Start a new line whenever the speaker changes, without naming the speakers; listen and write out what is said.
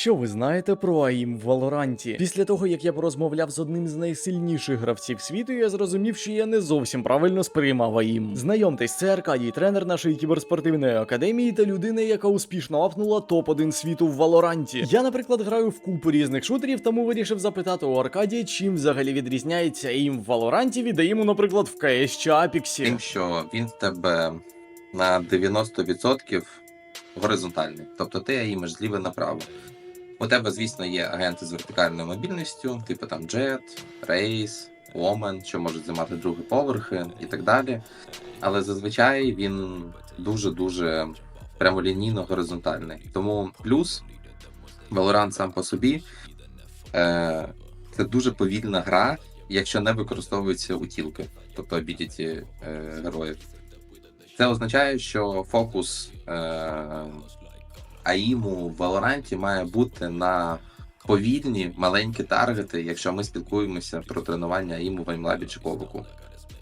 Що ви знаєте про АІМ в Валоранті? Після того, як я порозмовляв з одним з найсильніших гравців світу, я зрозумів, що я не зовсім правильно сприймав АІМ. Знайомтесь, це Аркадій, тренер нашої кіберспортивної академії та людина, яка успішно апнула топ-1 світу в Валоранті. Я, наприклад, граю в купу різних шутерів, тому вирішив запитати у Аркадія, чим взагалі відрізняється АІМ в Валоранті від АІМу, наприклад, в КС чи Апіксі.
Тим, що він тебе на 90% горизонтальний. Тобто ти їмеш зліва направо. У тебе, звісно, є агенти з вертикальною мобільністю, типу там Jet, Race, Omen, що можуть займати другі поверхи і так далі. Але зазвичай він дуже-дуже прямолінійно горизонтальний. Тому плюс Valorant сам по собі е, це дуже повільна гра, якщо не використовуються утілки, тобто ability е, героїв. Це означає, що фокус е, АІМу в Валоранті має бути на повільні маленькі таргети, якщо ми спілкуємося про тренування АІМу в Аймлабі чи Ковику.